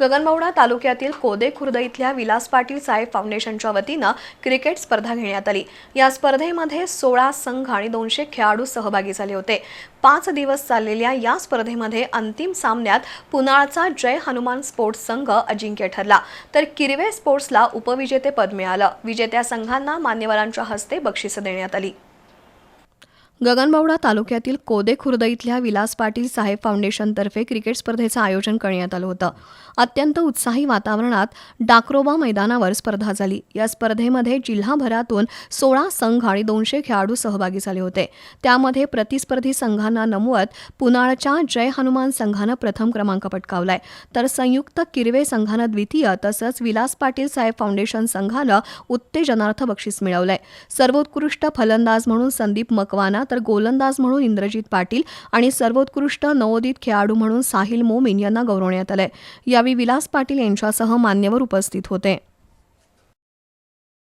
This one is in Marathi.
गगनबावडा तालुक्यातील कोदे खुर्द इथल्या विलास पाटील साहेब फाउंडेशनच्या वतीनं क्रिकेट स्पर्धा घेण्यात आली. या स्पर्धेमध्ये सोळा संघ आणि दोनशे खेळाडू सहभागी झाले होते. पाच दिवस चाललेल्या या स्पर्धेमध्ये अंतिम सामन्यात पुनाळचा जय हनुमान स्पोर्ट्स संघ अजिंक्य ठरला. तर किरवे स्पोर्ट्सला उपविजेतेपद मिळालं. विजेत्या संघांना मान्यवरांच्या हस्ते बक्षिसं देण्यात आली. गगनबावडा तालुक्यातील कोदे खुर्द इथल्या विलास पाटील साहेब फाउंडेशनतर्फे क्रिकेट स्पर्धेचं आयोजन करण्यात आलं होतं. अत्यंत उत्साही वातावरणात डाक्रोबा मैदानावर स्पर्धा झाली. या स्पर्धेमध्ये जिल्हाभरातून सोळा संघ आणि दोनशे खेळाडू सहभागी झाले होते. त्यामध्ये प्रतिस्पर्धी संघांना नमवत पुनाळच्या जय हनुमान संघानं प्रथम क्रमांक पटकावलाय. तर संयुक्त किरवे संघानं द्वितीय तसंच विलास पाटील साहेब फाउंडेशन संघानं उत्तेजनार्थ बक्षीस मिळवलंय. सर्वोत्कृष्ट फलंदाज म्हणून संदीप मकवाना तर गोलंदाज म्हणून इंद्रजित पाटील आणि सर्वोत्कृष्ट नवोदित खेळाडू म्हणून साहिल मोमीन यांना गौरवण्यात आलंय. यावेळी विलास पाटील यांच्यासह मान्यवर उपस्थित होते.